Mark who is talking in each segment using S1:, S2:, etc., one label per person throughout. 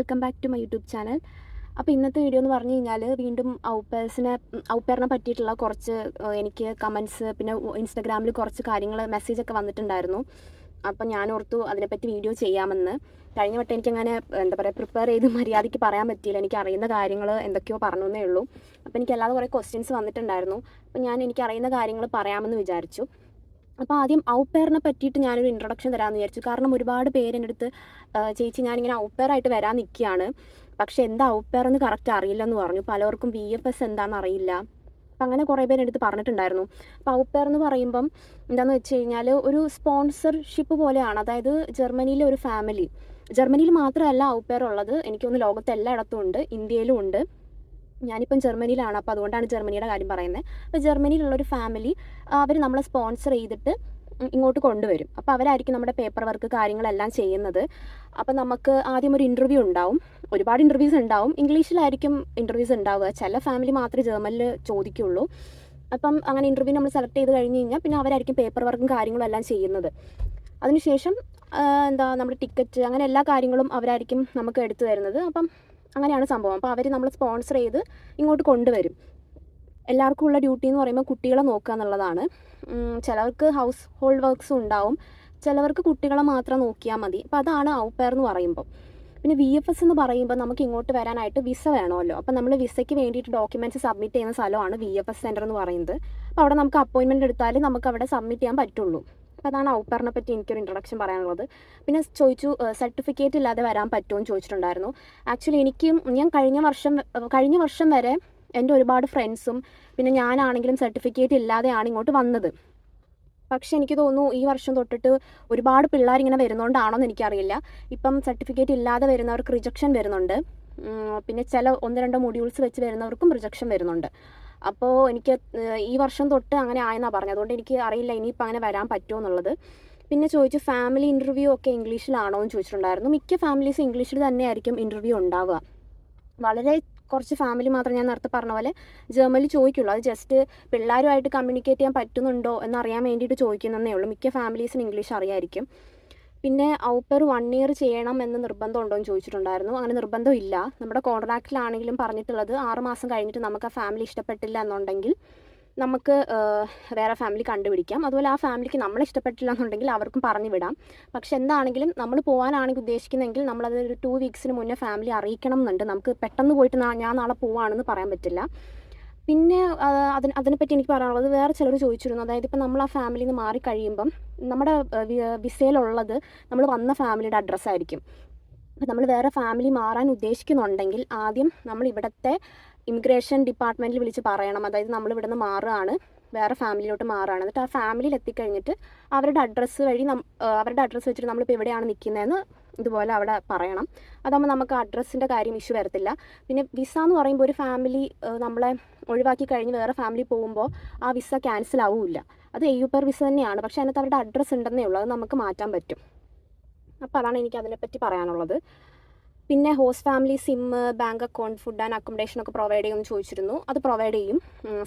S1: Welcome back to my YouTube channel അപ്പോൾ ഇന്നത്തെ video എന്ന് പറഞ്ഞു കഴിഞ്ഞാൽ വീണ്ടും ഔപ്പേഴ്സിനെ ഔപ്പേറിനെ പറ്റിയിട്ടുള്ള കുറച്ച് എനിക്ക് കമൻസ് പിന്നെ ഇൻസ്റ്റഗ്രാമിൽ കുറച്ച് കാര്യങ്ങൾ മെസ്സേജൊക്കെ വന്നിട്ടുണ്ടായിരുന്നു. അപ്പം ഞാൻ ഓർത്തു അതിനെപ്പറ്റി വീഡിയോ ചെയ്യാമെന്ന്. കഴിഞ്ഞ വട്ടം എനിക്കങ്ങനെ എന്താ പറയുക പ്രിപ്പയർ ചെയ്ത് മര്യാദയ്ക്ക് പറയാൻ പറ്റിയില്ല. എനിക്ക് അറിയുന്ന കാര്യങ്ങൾ എന്തൊക്കെയോ പറഞ്ഞു എന്നേ ഉള്ളൂ. അപ്പോൾ എനിക്ക് അല്ലാതെ കുറേ ക്വസ്റ്റ്യൻസ് വന്നിട്ടുണ്ടായിരുന്നു. അപ്പം ഞാൻ എനിക്ക് അറിയുന്ന കാര്യങ്ങൾ പറയാമെന്ന് വിചാരിച്ചു. അപ്പോൾ ആദ്യം ഔപ്പയറിനെ പറ്റിയിട്ട് ഞാനൊരു ഇൻട്രൊഡക്ഷൻ തരാമെന്ന് വിചാരിച്ചു. കാരണം ഒരുപാട് പേര് എന്റെ അടുത്ത് ചേച്ചി ഞാനിങ്ങനെ ഔപ്പയറായിട്ട് വരാൻ നിൽക്കുകയാണ് പക്ഷേ എന്താ ഔപ്പയർ എന്ന് കറക്റ്റ് അറിയില്ലെന്ന് പറഞ്ഞു. പലർക്കും വി എഫ് എസ് എന്താണെന്ന് അറിയില്ല. അപ്പം അങ്ങനെ കുറേ പേര് എടുത്ത് പറഞ്ഞിട്ടുണ്ടായിരുന്നു. അപ്പോൾ ഔപ്പയർ എന്ന് പറയുമ്പം എന്താണെന്ന് വെച്ച് കഴിഞ്ഞാൽ ഒരു സ്പോൺസർഷിപ്പ് പോലെയാണ്. അതായത് ജർമ്മനിയിലെ ഒരു ഫാമിലി ജർമ്മനിയിൽ മാത്രമല്ല ഔപ്പയർ ഉള്ളത്. എനിക്കൊന്ന് ലോകത്ത് എല്ലായിടത്തും ഉണ്ട്. ഇന്ത്യയിലും ഉണ്ട്. ഞാനിപ്പം ജർമ്മനിയിലാണ്. അപ്പോൾ അതുകൊണ്ടാണ് ജർമ്മനിയുടെ കാര്യം പറയുന്നത്. അപ്പോൾ ജർമ്മനിയിലുള്ളൊരു ഫാമിലി അവർ നമ്മളെ സ്പോൺസർ ചെയ്തിട്ട് ഇങ്ങോട്ട് കൊണ്ടുവരും. അപ്പോൾ അവരായിരിക്കും നമ്മുടെ പേപ്പർ വർക്ക് കാര്യങ്ങളെല്ലാം ചെയ്യുന്നത്. അപ്പോൾ നമുക്ക് ആദ്യം ഒരു ഇന്റർവ്യൂ ഉണ്ടാവും. ഒരുപാട് ഇന്റർവ്യൂസ് ഉണ്ടാവും. ഇംഗ്ലീഷിലായിരിക്കും ഇന്റർവ്യൂസ് ഉണ്ടാവുക. ചില ഫാമിലി മാത്രമേ ജർമ്മനിൽ ചോദിക്കുള്ളൂ. അപ്പം അങ്ങനെ ഇന്റർവ്യൂ നമ്മൾ സെലക്ട് ചെയ്ത് കഴിഞ്ഞ് കഴിഞ്ഞാൽ പിന്നെ അവരായിരിക്കും പേപ്പർ വർക്കും കാര്യങ്ങളും എല്ലാം ചെയ്യുന്നത്. അതിനുശേഷം എന്താ നമ്മുടെ ടിക്കറ്റ് അങ്ങനെ എല്ലാ കാര്യങ്ങളും അവരായിരിക്കും നമുക്ക് എടുത്തു തരുന്നത്. അപ്പം അങ്ങനെയാണ് സംഭവം. അപ്പോൾ അവർ നമ്മൾ സ്പോൺസർ ചെയ്ത് ഇങ്ങോട്ട് കൊണ്ടുവരും. എല്ലാവർക്കും ഉള്ള ഡ്യൂട്ടി എന്ന് പറയുമ്പോൾ കുട്ടികളെ നോക്കുക എന്നുള്ളതാണ്. ചിലവർക്ക് ഹൗസ് ഹോൾഡ് വർക്ക്സും ഉണ്ടാവും. ചിലവർക്ക് കുട്ടികളെ മാത്രം നോക്കിയാൽ മതി. അപ്പോൾ അതാണ് ഔപ്പയർ എന്ന് പറയുമ്പോൾ പിന്നെ വി എഫ് എസ് എന്ന് പറയുമ്പോൾ നമുക്ക് ഇങ്ങോട്ട് വരാനായിട്ട് വിസ വേണമല്ലോ. അപ്പോൾ നമ്മൾ വിസയ്ക്ക് വേണ്ടിയിട്ട് ഡോക്യുമെന്റ്സ് സബ്മിറ്റ് ചെയ്യുന്ന സ്ഥലമാണ് വി എഫ് എസ് സെന്റർ എന്ന് പറയുന്നത്. അപ്പോൾ അവിടെ നമുക്ക് അപ്പോയിൻമെന്റ് എടുത്താൽ നമുക്ക് അവിടെ സബ്മിറ്റ് ചെയ്യാൻ പറ്റുള്ളൂ. അതാണ് ഔപ്പറിനെ പറ്റി എനിക്കൊരു ഇൻട്രൊഡക്ഷൻ പറയാനുള്ളത്. പിന്നെ ചോദിച്ചു സർട്ടിഫിക്കറ്റ് ഇല്ലാതെ വരാൻ പറ്റുമോ എന്ന് ചോദിച്ചിട്ടുണ്ടായിരുന്നു. ആക്ച്വലി എനിക്കും ഞാൻ കഴിഞ്ഞ വർഷം കഴിഞ്ഞ വർഷം വരെ എന്റെ ഒരുപാട് ഫ്രണ്ട്സും പിന്നെ ഞാനാണെങ്കിലും സർട്ടിഫിക്കറ്റ് ഇല്ലാതെയാണ് ഇങ്ങോട്ട് വന്നത്. പക്ഷെ എനിക്ക് തോന്നുന്നു ഈ വർഷം തൊട്ടിട്ട് ഒരുപാട് പിള്ളേർ ഇങ്ങനെ വരുന്നതുകൊണ്ടാണോ എന്ന് എനിക്കറിയില്ല. ഇപ്പം സർട്ടിഫിക്കറ്റ് ഇല്ലാതെ വരുന്നവർക്ക് റിജക്ഷൻ വരുന്നുണ്ട്. പിന്നെ ചില ഒന്ന് രണ്ട് മൊഡ്യൂൾസ് വെച്ച് വരുന്നവർക്കും റിജക്ഷൻ വരുന്നുണ്ട്. അപ്പോൾ എനിക്ക് ഈ വർഷം തൊട്ട് അങ്ങനെ ആയെന്നാണ് പറഞ്ഞത്. അതുകൊണ്ട് എനിക്ക് അറിയില്ല ഇനിയിപ്പോൾ അങ്ങനെ വരാൻ പറ്റുമോ എന്നുള്ളത്. പിന്നെ ചോദിച്ചു ഫാമിലി ഇന്റർവ്യൂ ഒക്കെ ഇംഗ്ലീഷിലാണോ? എന്ന് ചോദിച്ചിട്ടുണ്ടായിരുന്നു. മിക്ക ഫാമിലീസ് ഇംഗ്ലീഷിൽ തന്നെയായിരിക്കും ഇന്റർവ്യൂ ഉണ്ടാവുക. വളരെ കുറച്ച് ഫാമിലി മാത്രം ഞാൻ നേരത്തെ പറഞ്ഞ പോലെ ജർമ്മനിൽ ചോദിക്കുള്ളൂ. അത് ജസ്റ്റ് പിള്ളേരുമായിട്ട് കമ്മ്യൂണിക്കേറ്റ് ചെയ്യാൻ പറ്റുന്നുണ്ടോ എന്നറിയാൻ വേണ്ടിയിട്ട് ചോദിക്കുന്നതേ ഉള്ളൂ. മിക്ക ഫാമിലീസിന് ഇംഗ്ലീഷ് അറിയായിരിക്കും. പിന്നെ ഔപ്പർ വൺ ഇയർ ചെയ്യണം എന്ന് നിർബന്ധം ഉണ്ടോ എന്ന് ചോദിച്ചിട്ടുണ്ടായിരുന്നു. അങ്ങനെ നിർബന്ധം ഇല്ല. നമ്മുടെ കോൺട്രാക്റ്റിലാണെങ്കിലും പറഞ്ഞിട്ടുള്ളത് ആറുമാസം കഴിഞ്ഞിട്ട് നമുക്ക് ആ ഫാമിലി ഇഷ്ടപ്പെട്ടില്ല എന്നുണ്ടെങ്കിൽ നമുക്ക് വേറെ ഫാമിലി കണ്ടുപിടിക്കാം. അതുപോലെ ആ ഫാമിലിക്ക് നമ്മളെ ഇഷ്ടപ്പെട്ടില്ല എന്നുണ്ടെങ്കിൽ അവർക്കും പറഞ്ഞു വിടാം. പക്ഷെ എന്താണെങ്കിലും നമ്മൾ പോകാനാണെങ്കിൽ ഉദ്ദേശിക്കുന്നെങ്കിൽ നമ്മളത് ഒരു ടു വീക്സിന് മുന്നേ ഫാമിലി അറിയിക്കണം എന്നുണ്ട്. നമുക്ക് പെട്ടെന്ന് പോയിട്ട് ഞാൻ നാളെ പോവാണെന്ന് പറയാൻ പറ്റില്ല. പിന്നെ അതിന് അതിനെപ്പറ്റി എനിക്ക് പറയാനുള്ളത് വേറെ ചിലർ ചോദിച്ചിരുന്നു. അതായത് ഇപ്പം നമ്മൾ ആ ഫാമിലിയിൽ നിന്ന് മാറിക്കഴിയുമ്പം നമ്മുടെ വിസയിലുള്ളത് നമ്മൾ വന്ന ഫാമിലിയുടെ അഡ്രസ്സായിരിക്കും. അപ്പം നമ്മൾ വേറെ ഫാമിലി മാറാൻ ഉദ്ദേശിക്കുന്നുണ്ടെങ്കിൽ ആദ്യം നമ്മൾ ഇവിടുത്തെ ഇമിഗ്രേഷൻ ഡിപ്പാർട്ട്മെന്റിൽ വിളിച്ച് പറയണം. അതായത് നമ്മൾ ഇവിടുന്ന് മാറുകയാണ്. വേറെ ഫാമിലിയിലോട്ട് മാറുകയാണ് എന്നിട്ട് ആ ഫാമിലിയിൽ എത്തിക്കഴിഞ്ഞിട്ട് അവരുടെ അഡ്രസ്സ് വഴി നം അവരുടെ അഡ്രസ്സ് വെച്ചിട്ട് നമ്മളിപ്പോൾ എവിടെയാണ് നിൽക്കുന്നതെന്ന് ഇതുപോലെ അവിടെ പറയണം. അതാകുമ്പോൾ നമുക്ക് അഡ്രസ്സിന്റെ കാര്യം ഇഷ്യൂ വരത്തില്ല. പിന്നെ വിസ എന്ന് പറയുമ്പോൾ ഒരു ഫാമിലി നമ്മളെ ഒഴിവാക്കി കഴിഞ്ഞ് വേറെ ഫാമിലി പോകുമ്പോൾ ആ വിസ ക്യാൻസൽ ആവില്ല. അത് എ യു പെർ വിസ തന്നെയാണ്. പക്ഷേ അതിനകത്ത് അവരുടെ അഡ്രസ്സ് ഉണ്ടെന്നേ ഉള്ളൂ. അത് നമുക്ക് മാറ്റാൻ പറ്റും. അപ്പോൾ അതാണ് എനിക്ക് അതിനെപ്പറ്റി പറയാനുള്ളത്. പിന്നെ host family SIM bank account food and accommodation ഒക്കെ പ്രൊവൈഡ് ചെയ്യുമെന്ന് ചോദിച്ചിരുന്നു. അത് പ്രൊവൈഡ് ചെയ്യും.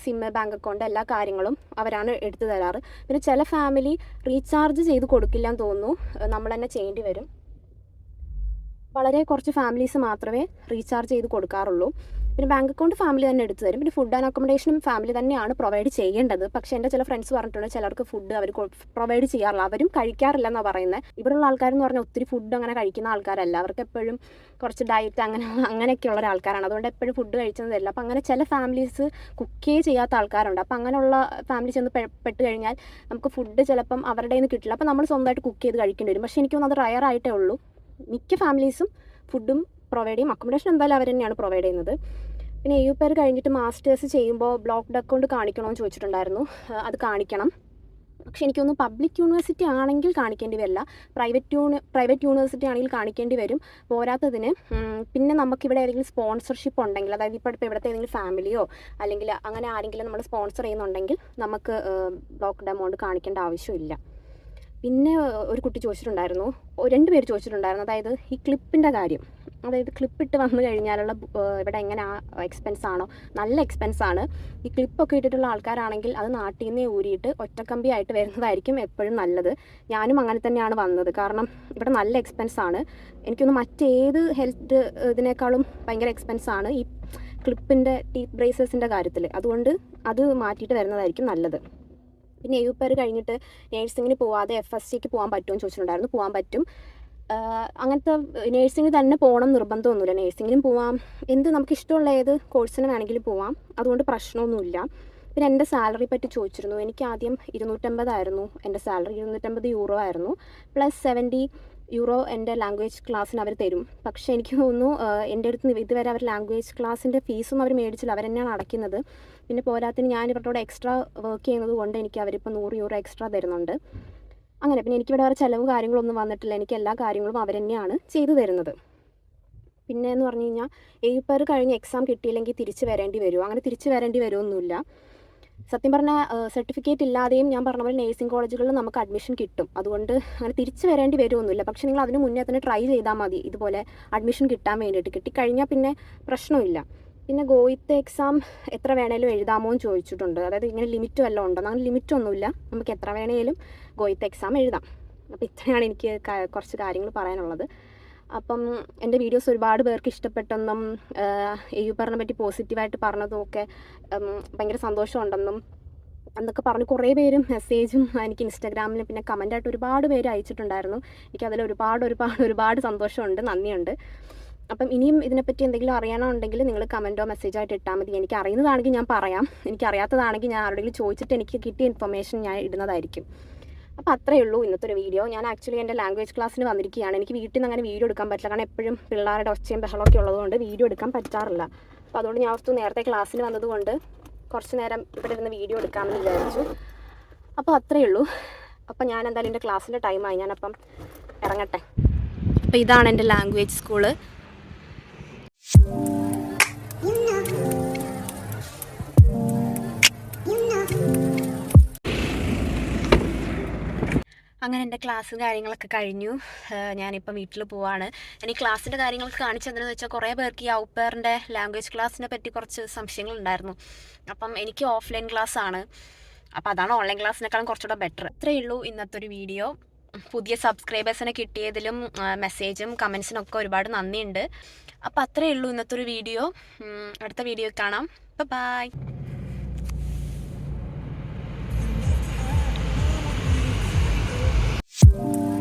S1: സിം ബാങ്ക് അക്കൗണ്ട് എല്ലാ കാര്യങ്ങളും അവരാണ് എടുത്തു തരാറ്. പിന്നെ ചില ഫാമിലി റീചാർജ് ചെയ്ത് കൊടുക്കില്ല എന്ന് തോന്നുന്നു നമ്മൾ തന്നെ ചെയ്യേണ്ടി വരും. വളരെ കുറച്ച് ഫാമിലീസ് മാത്രമേ റീചാർജ് ചെയ്ത് കൊടുക്കാറുള്ളൂ. പിന്നെ ബാങ്ക് അക്കൗണ്ട് ഫാമിലി തന്നെ എടുത്തു തരും. പിന്നെ ഫുഡ് ആൻഡ് അക്കോമഡേഷനും ഫാമിലി തന്നെയാണ് പ്രൊവൈഡ് ചെയ്യേണ്ടത്. പക്ഷേ എന്റെ ചില ഫ്രണ്ട്സ് പറഞ്ഞിട്ടുണ്ട് ചിലർക്ക് ഫുഡ് അവർ പ്രൊവൈഡ് ചെയ്യാറില്ല. അവരും കഴിക്കാറില്ല എന്നാണ് പറയുന്നത് ഇവിടെയുള്ള ആൾക്കാരെന്ന് പറഞ്ഞാൽ ഒത്തിരി ഫുഡ് അങ്ങനെ കഴിക്കുന്ന ആൾക്കാരല്ല. അവർക്ക് എപ്പോഴും കുറച്ച് ഡയറ്റ് അങ്ങനെ അങ്ങനെയൊക്കെയുള്ള ഒരു ആൾക്കാരാണ് അതുകൊണ്ട് എപ്പോഴും ഫുഡ് കഴിച്ചതല്ല. അപ്പം അങ്ങനെ ചില ഫാമിലീസ് കുക്കേ ചെയ്യാത്ത ആൾക്കാരുണ്ട്. അപ്പം അങ്ങനെയുള്ള ഫാമിലി ചെന്ന് പെട്ട് കഴിഞ്ഞാൽ നമുക്ക് ഫുഡ് ചിലപ്പം അവരുടെ നിന്ന് കിട്ടില്ല. അപ്പം നമ്മൾ സ്വന്തമായിട്ട് കുക്ക് ചെയ്ത് കഴിക്കേണ്ടി വരും. പക്ഷേ എനിക്കൊന്നും അത് റയറായിട്ടേ ഉള്ളൂ. മിക്ക ഫാമിലീസും ഫുഡും പ്രൊവൈഡ് ചെയ്യും. അക്കോമഡേഷൻ എന്തായാലും അവർ തന്നെയാണ് പ്രൊവൈഡ് ചെയ്യുന്നത്. പിന്നെ യു പേർ കഴിഞ്ഞിട്ട് മാസ്റ്റേഴ്സ് ചെയ്യുമ്പോൾ ബ്ലോക്ക്ഡ് അക്കൗണ്ട് കാണിക്കണമെന്ന് ചോദിച്ചിട്ടുണ്ടായിരുന്നു. അത് കാണിക്കണം. പക്ഷെ എനിക്കൊന്ന് പബ്ലിക് യൂണിവേഴ്സിറ്റി ആണെങ്കിൽ കാണിക്കേണ്ടി വരില്ല. പ്രൈവറ്റ് യൂണി പ്രൈവറ്റ് യൂണിവേഴ്സിറ്റി ആണെങ്കിൽ കാണിക്കേണ്ടി വരും. പോരാത്തതിന് പിന്നെ നമുക്ക് ഇവിടെ ഏതെങ്കിലും സ്പോൺസർഷിപ്പ് ഉണ്ടെങ്കിൽ അതായത് ഇപ്പോൾ ഇപ്പോൾ ഇവിടുത്തെ ഏതെങ്കിലും ഫാമിലിയോ അല്ലെങ്കിൽ അങ്ങനെ ആരെങ്കിലും നമ്മൾ സ്പോൺസർ ചെയ്യുന്നുണ്ടെങ്കിൽ നമുക്ക് ബ്ലോക്ക്ഡ് എമൗണ്ട് കാണിക്കേണ്ട ആവശ്യമില്ല. പിന്നെ ഒരു കുട്ടി ചോദിച്ചിട്ടുണ്ടായിരുന്നു. രണ്ട് പേര് ചോദിച്ചിട്ടുണ്ടായിരുന്നു. അതായത് ഈ ക്ലിപ്പിന്റെ കാര്യം. അതായത് ക്ലിപ്പിട്ട് വന്നു കഴിഞ്ഞാലുള്ള ഇവിടെ എങ്ങനെ എക്സ്പെൻസ് ആണോ? നല്ല എക്സ്പെൻസ് ആണ്. ഈ ക്ലിപ്പൊക്കെ ഇട്ടിട്ടുള്ള ആൾക്കാരാണെങ്കിൽ അത് നാട്ടിൽ നിന്ന് ഊരിയിട്ട് ഒറ്റക്കമ്പി ആയിട്ട് വരുന്നതായിരിക്കും എപ്പോഴും നല്ലത്. ഞാനും അങ്ങനെ തന്നെയാണ് വന്നത്. കാരണം ഇവിടെ നല്ല എക്സ്പെൻസ് ആണ്. എനിക്കൊന്ന് മറ്റേത് ഹെൽത്ത് ഇതിനേക്കാളും ഭയങ്കര എക്സ്പെൻസ് ആണ് ഈ ക്ലിപ്പിന്റെ ടീപ്പ് ബ്രേസസിന്റെ കാര്യത്തിൽ അതുകൊണ്ട് അത് മാറ്റിയിട്ട് വരുന്നതായിരിക്കും നല്ലത്. പിന്നെ യു പെർ കഴിഞ്ഞിട്ട് നേഴ്സിങ്ങിന് പോവാതെ എഫ് എസ് സിക്ക് പോകാൻ പറ്റുമോ എന്ന് ചോദിച്ചിട്ടുണ്ടായിരുന്നു. പോകാൻ പറ്റും. അങ്ങനത്തെ നേഴ്സിംഗ് തന്നെ പോകണം നിർബന്ധമൊന്നുമില്ല നേഴ്സിങ്ങിനും പോവാം. എന്ത് നമുക്ക് ഇഷ്ടമുള്ള ഏത് കോഴ്സിന് വേണമെങ്കിലും പോവാം. അതുകൊണ്ട് പ്രശ്നമൊന്നുമില്ല. പിന്നെ എന്റെ സാലറി പറ്റി ചോദിച്ചിരുന്നു. എനിക്ക് ആദ്യം ഇരുന്നൂറ്റമ്പതായിരുന്നു എന്റെ സാലറി ഇരുന്നൂറ്റമ്പത് യൂറോ ആയിരുന്നു. പ്ലസ് സെവന്റി യൂറോ എന്റെ ലാംഗ്വേജ് ക്ലാസ്സിന് അവർ തരും. പക്ഷേ എനിക്ക് തോന്നുന്നു എന്റെ അടുത്ത് ഇതുവരെ അവർ ലാംഗ്വേജ് ക്ലാസ്സിന്റെ ഫീസൊന്നും അവർ മേടിച്ചില്ല. അവർ തന്നെയാണ് അടയ്ക്കുന്നത്. പിന്നെ പോരാത്തിന് ഞാൻ ഇവരുടെ എക്സ്ട്രാ വർക്ക് ചെയ്യുന്നത് കൊണ്ട് എനിക്ക് അവരിപ്പോൾ നൂറ് യൂറോ എക്സ്ട്രാ തരുന്നുണ്ട്. അങ്ങനെ പിന്നെ എനിക്കിവിടെ വേറെ ചിലവ് കാര്യങ്ങളൊന്നും വന്നിട്ടില്ല. എനിക്ക് എല്ലാ കാര്യങ്ങളും അവർ തന്നെയാണ് ചെയ്തു തരുന്നത്. പിന്നെ എന്ന് പറഞ്ഞു കഴിഞ്ഞാൽ ഏപ്പർ കഴിഞ്ഞ് എക്സാം കിട്ടിയില്ലെങ്കിൽ തിരിച്ചു വരേണ്ടി വരും. അങ്ങനെ തിരിച്ചു വരേണ്ടി വരുമൊന്നുമില്ല സത്യം പറഞ്ഞാൽ സർട്ടിഫിക്കറ്റ് ഇല്ലാതെയും ഞാൻ പറഞ്ഞ പോലെ നേഴ്സിംഗ് കോളേജുകളിൽ നമുക്ക് അഡ്മിഷൻ കിട്ടും. അതുകൊണ്ട് അങ്ങനെ തിരിച്ചു വരേണ്ടി വരുമൊന്നുമില്ല പക്ഷേ നിങ്ങൾ അതിന് മുന്നേ തന്നെ ട്രൈ ചെയ്താൽ മതി. ഇതുപോലെ അഡ്മിഷൻ കിട്ടാൻ വേണ്ടിയിട്ട്. കിട്ടിക്കഴിഞ്ഞാൽ പിന്നെ പ്രശ്നമില്ല. പിന്നെ ഗോയിത്തെ എക്സാം എത്ര വേണേലും എഴുതാമോ എന്ന് ചോദിച്ചിട്ടുണ്ട്. അതായത് ഇങ്ങനെ ലിമിറ്റ് വല്ലതും ഉണ്ടോ? അങ്ങനെ ലിമിറ്റ് ഒന്നുമില്ല. നമുക്ക് എത്ര വേണേലും ഗോയിത്തെ എക്സാം എഴുതാം. അപ്പോൾ ഇത്രയാണ് എനിക്ക് കുറച്ച് കാര്യങ്ങൾ പറയാനുള്ളത്. അപ്പം എന്റെ വീഡിയോസ് ഒരുപാട് പേർക്ക് ഇഷ്ടപ്പെട്ടെന്നും യൂപ്പറിനെ പറ്റി പോസിറ്റീവായിട്ട് പറഞ്ഞതും ഒക്കെ ഭയങ്കര സന്തോഷമുണ്ടെന്നും എന്നൊക്കെ പറഞ്ഞ് കുറേ പേരും മെസ്സേജും എനിക്ക് ഇൻസ്റ്റാഗ്രാമിൽ പിന്നെ കമന്റായിട്ട് ഒരുപാട് പേര് അയച്ചിട്ടുണ്ടായിരുന്നു. എനിക്കതിൽ ഒരുപാട് ഒരുപാട് ഒരുപാട് സന്തോഷമുണ്ട് നന്ദിയുണ്ട്. അപ്പം ഇനിയും ഇതിനെപ്പറ്റി എന്തെങ്കിലും അറിയണമെന്നുണ്ടെങ്കിൽ നിങ്ങൾ കമന്റോ മെസ്സേജോ ആയിട്ട് ഇട്ടാൽ മതി. എനിക്ക് അറിയുന്നതാണെങ്കിൽ ഞാൻ പറയാം. എനിക്ക് അറിയാത്തതാണെങ്കിൽ ഞാൻ ആരോടെങ്കിലും ചോദിച്ചിട്ട് എനിക്ക് കിട്ടിയ ഇൻഫർമേഷൻ ഞാൻ ഇടുന്നതായിരിക്കും. അപ്പോൾ അത്രയേ ഉള്ളൂ ഇന്നത്തെ ഒരു വീഡിയോ ഞാൻ ആക്ച്വലി എന്റെ ലാംഗ്വേജ് ക്ലാസ്സിന് വന്നിരിക്കുകയാണ്. എനിക്ക് വീട്ടിൽ നിന്ന് അങ്ങനെ വീഡിയോ എടുക്കാൻ പറ്റില്ല. കാരണം എപ്പോഴും പിള്ളേരുടെ ഒച്ചയും ബഹളമൊക്കെ ഉള്ളതുകൊണ്ട് വീഡിയോ എടുക്കാൻ പറ്റാറില്ല. അപ്പോൾ അതുകൊണ്ട് ഞാൻ ഓർത്തു നേരത്തെ ക്ലാസ്സിന് വന്നതുകൊണ്ട് കുറച്ച് നേരം ഇവിടെ ഇരുന്ന് വീഡിയോ എടുക്കാമെന്ന് വിചാരിച്ചു. അപ്പോൾ അത്രയേ ഉള്ളൂ. അപ്പോൾ ഞാൻ എന്തായാലും എന്റെ ക്ലാസ്സിന്റെ ടൈമായി ഞാനപ്പം ഇറങ്ങട്ടെ. അപ്പോൾ ഇതാണ് എന്റെ ലാംഗ്വേജ് സ്കൂൾ അങ്ങനെ എന്റെ ക്ലാസ്സും കാര്യങ്ങളൊക്കെ കഴിഞ്ഞു. ഞാനിപ്പം വീട്ടിൽ പോവാണ്. ഈ ക്ലാസ്സിന്റെ കാര്യങ്ങളൊക്കെ കാണിച്ചതെന്ന് വെച്ചാൽ കുറേ പേർക്ക് ഈ ഔപ്പേറിന്റെ ലാംഗ്വേജ് ക്ലാസ്സിനെ പറ്റി കുറച്ച് സംശയങ്ങളുണ്ടായിരുന്നു അപ്പം എനിക്ക് ഓഫ്ലൈൻ ക്ലാസ്സാണ് അപ്പോൾ അതാണ് ഓൺലൈൻ ക്ലാസ്സിനേക്കാളും കുറച്ചുകൂടെ ബെറ്റർ ഇത്രയേ ഉള്ളൂ ഇന്നത്തെ ഒരു വീഡിയോ പുതിയ സബ്സ്ക്രൈബേഴ്സിനെ കിട്ടിയതിലും മെസ്സേജും കമൻസിനൊക്കെ ഒരുപാട് നന്ദിയുണ്ട്. അപ്പോൾ അത്രയേ ഉള്ളൂ ഇന്നത്തെ ഒരു വീഡിയോ അടുത്ത വീഡിയോ കാണാം. By
S2: Thank